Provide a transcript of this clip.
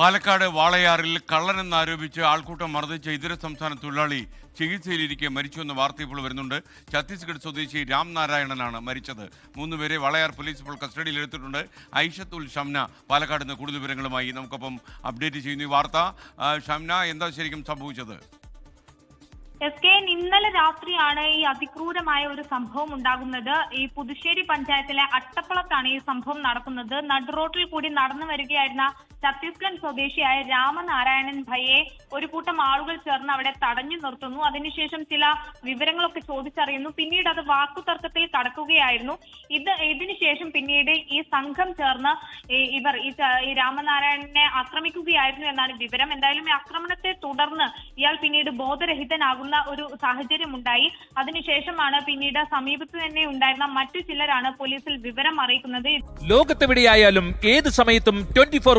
പാലക്കാട് വാളയാറിൽ കള്ളനെന്നാരോപിച്ച് ആൾക്കൂട്ടം മർദ്ദിച്ച ഇതര സംസ്ഥാന തൊഴിലാളി ചികിത്സയിലിരിക്കെ മരിച്ചുവെന്ന വാർത്ത ഇപ്പോൾ വരുന്നുണ്ട്. ഛത്തീസ്ഗഡ് സ്വദേശി രാംനാരായണനാണ് മരിച്ചത്. മൂന്നുപേരെ വാളയാർ പോലീസ് ഇപ്പോൾ കസ്റ്റഡിയിൽ എടുത്തിട്ടുണ്ട്. ഐഷത്തുൽ ഷംന പാലക്കാട് നിന്ന് കൂടുതൽ വിവരങ്ങളുമായി നമുക്കൊപ്പം അപ്ഡേറ്റ് ചെയ്യുന്നു ഈ വാർത്ത. ഷംന എന്താ ശരിക്കും സംഭവിച്ചത്? എസ് കെ ഇന്നലെ രാത്രിയാണ് ഈ അതിക്രൂരമായ ഒരു സംഭവം ഉണ്ടാകുന്നത്. ഈ പുതുശ്ശേരി പഞ്ചായത്തിലെ അട്ടപ്പളത്താണ് ഈ സംഭവം നടക്കുന്നത്. നടുറോട്ടിൽ കൂടി നടന്നു വരികയായിരുന്ന ഛത്തീസ്ഗഡ് സ്വദേശിയായ രാമനാരായണൻ ഭയെ ഒരു കൂട്ടം ആളുകൾ ചേർന്ന് അവിടെ തടഞ്ഞു നിർത്തുന്നു. അതിനുശേഷം ചില വിവരങ്ങളൊക്കെ ചോദിച്ചറിയുന്നു. പിന്നീട് അത് വാക്കുതർക്കത്തിൽ കടക്കുകയായിരുന്നു. ഇത് ഇതിനുശേഷം പിന്നീട് ഈ സംഘം ചേർന്ന് ഇവർ ഈ രാമനാരായണനെ ആക്രമിക്കുകയായിരുന്നു എന്നാണ് വിവരം. എന്തായാലും ഈ ആക്രമണത്തെ തുടർന്ന് ഇയാൾ പിന്നീട് ബോധരഹിതനാകുന്ന ഒരു സാഹചര്യം ഉണ്ടായി അതിനുശേഷമാണ് പിന്നീട് സമീപത്ത് തന്നെ ഉണ്ടായിരുന്ന മറ്റു ചിലരാണ് പോലീസിൽ വിവരം അറിയിക്കുന്നത്. ലോകത്തെവിടെയായാലും ഏത് സമയത്തും ട്വന്റി ഫോർ